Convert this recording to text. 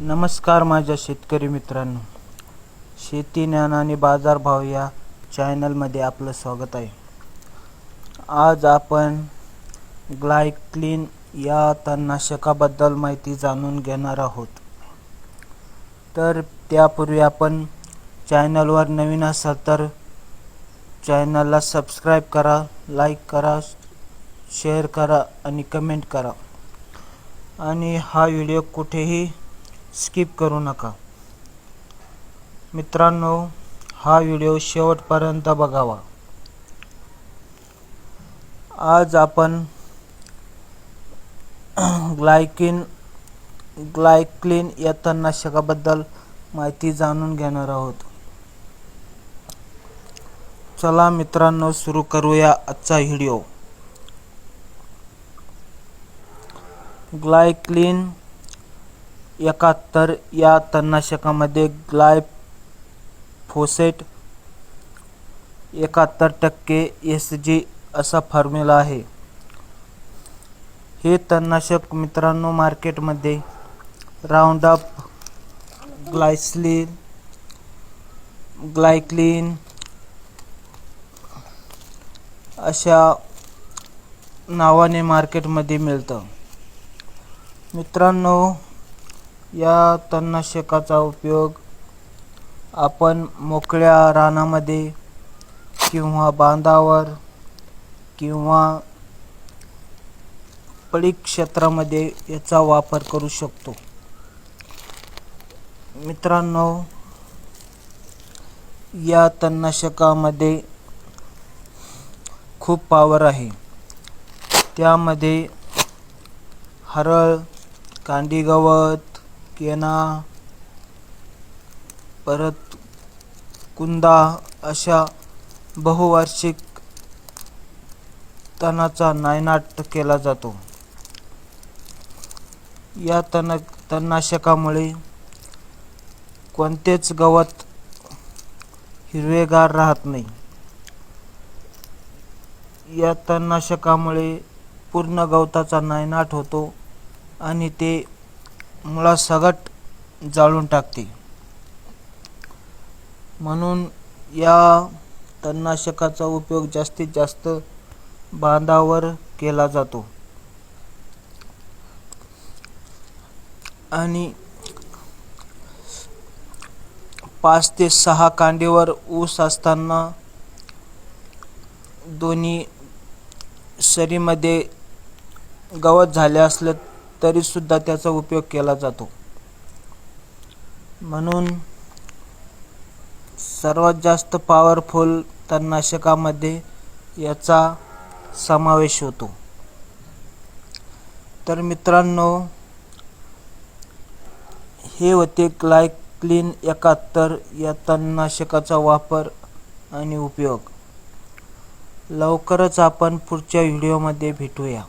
नमस्कार माझ्या शेतकरी मित्रांनो. शेती ज्ञान आणि बाजारभाव या चॅनलमध्ये आपलं स्वागत आहे. आज आपण ग्लायक्लिन या तणनाशकाबद्दल माहिती जाणून घेणार आहोत. तर त्यापूर्वी आपण चॅनलवर नवीन असाल तर चॅनलला सबस्क्राईब करा लाईक करा शेअर करा आणि कमेंट करा. आणि हा व्हिडिओ कुठेही स्किप करू नका. मित्रांनो हा व्हिडिओ शेवटपर्यंत बघावा. आज आपण ग्लायकिन ग्लायक्लिन या तणनाशकाबद्दल माहिती जाणून घेणार आहोत. चला मित्रांनो सुरू करूया आजचा व्हिडिओ. ग्लायक्लिन एकाहत्तर या तणनाशकामध्ये ग्लायफोसेट एकाहत्तर टक्के एस जी असा फॉर्म्युला आहे. हे तणनाशक मित्रांनो मार्केटमध्ये राऊंडअप ग्लायसलिन ग्लायक्लिन अशा नावाने मार्केटमध्ये मिळतं. मित्रांनो या तणनाशकाचा उपयोग आपण मोकळ्या रानामध्ये किंवा बांधावर किंवा पडीक क्षेत्रामध्ये याचा वापर करू शकतो. मित्रांनो या तणनाशकामध्ये खूप पावर आहे. त्यामध्ये हरळ कांडी गवत केना? परत कुंदा अशा बहुवार्षिक तणाचा नायनाट केला जातो. या तण तणनाशकामुळे कोणतेच गवत हिरवेगार राहत नाही. या तणनाशकामुळे पूर्ण गवताचा नायनाट होतो आणि ते मुळासकट जाळून टाकते. म्हणून या तणनाशकाचा उपयोग जास्तीत जास्त बांधावर केला जातो. आणि पाच ते सहा कांडीवर ऊस असताना दोन्ही सरीमध्ये गवत झाले असलं तरीसुद्धा त्याचा उपयोग केला जातो. म्हणून सर्वात जास्त पॉवरफुल तणनाशकामध्ये याचा समावेश होतो. तर मित्रांनो हे होते ग्लायक्लिन एकाहत्तर या तणनाशकाचा वापर आणि उपयोग. लवकरच आपण पुढच्या व्हिडिओमध्ये भेटूया.